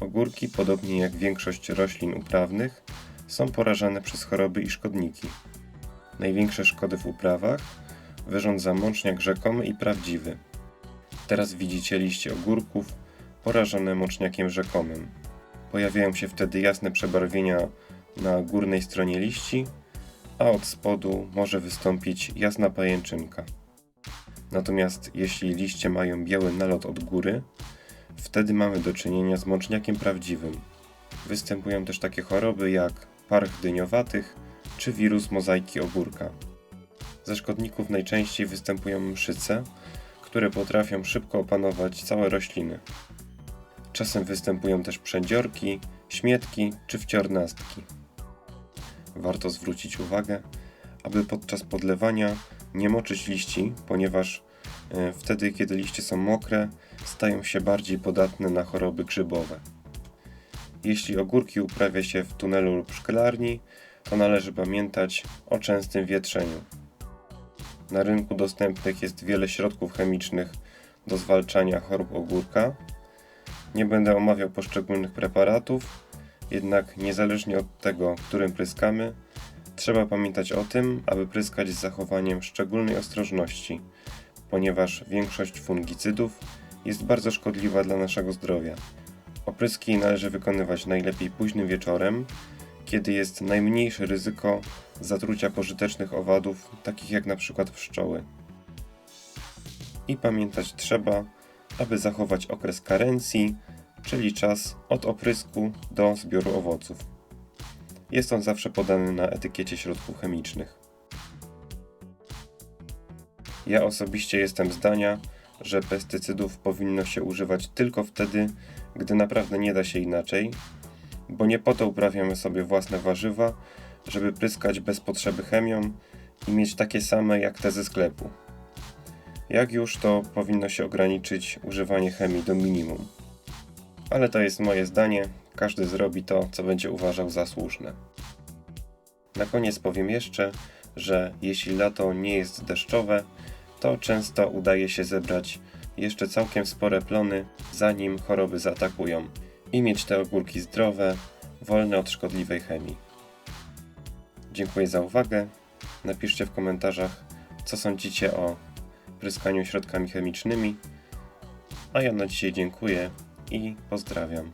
Ogórki, podobnie jak większość roślin uprawnych, są porażane przez choroby i szkodniki. Największe szkody w uprawach wyrządza mączniak rzekomy i prawdziwy. Teraz widzicie liście ogórków porażone mączniakiem rzekomym. Pojawiają się wtedy jasne przebarwienia na górnej stronie liści, a od spodu może wystąpić jasna pajęczynka. Natomiast jeśli liście mają biały nalot od góry, wtedy mamy do czynienia z mączniakiem prawdziwym. Występują też takie choroby jak parch dyniowatych czy wirus mozaiki ogórka. Ze szkodników najczęściej występują mszyce, które potrafią szybko opanować całe rośliny. Czasem występują też przędziorki, śmietki czy wciornastki. Warto zwrócić uwagę, aby podczas podlewania nie moczyć liści, ponieważ wtedy, kiedy liście są mokre, stają się bardziej podatne na choroby grzybowe. Jeśli ogórki uprawia się w tunelu lub szklarni, to należy pamiętać o częstym wietrzeniu. Na rynku dostępnych jest wiele środków chemicznych do zwalczania chorób ogórka. Nie będę omawiał poszczególnych preparatów, jednak niezależnie od tego, którym pryskamy, trzeba pamiętać o tym, aby pryskać z zachowaniem szczególnej ostrożności, ponieważ większość fungicydów jest bardzo szkodliwa dla naszego zdrowia. Opryski należy wykonywać najlepiej późnym wieczorem, kiedy jest najmniejsze ryzyko zatrucia pożytecznych owadów, takich jak przykład pszczoły. I pamiętać trzeba, aby zachować okres karencji, czyli czas od oprysku do zbioru owoców. Jest on zawsze podany na etykiecie środków chemicznych. Ja osobiście jestem zdania, że pestycydów powinno się używać tylko wtedy, gdy naprawdę nie da się inaczej, bo nie po to uprawiamy sobie własne warzywa, żeby pryskać bez potrzeby chemią i mieć takie same jak te ze sklepu. Jak już to powinno się ograniczyć używanie chemii do minimum. Ale to jest moje zdanie, każdy zrobi to, co będzie uważał za słuszne. Na koniec powiem jeszcze, że jeśli lato nie jest deszczowe, to często udaje się zebrać jeszcze całkiem spore plony, zanim choroby zaatakują i mieć te ogórki zdrowe, wolne od szkodliwej chemii. Dziękuję za uwagę. Napiszcie w komentarzach, co sądzicie o pryskaniu środkami chemicznymi. A ja na dzisiaj dziękuję i pozdrawiam.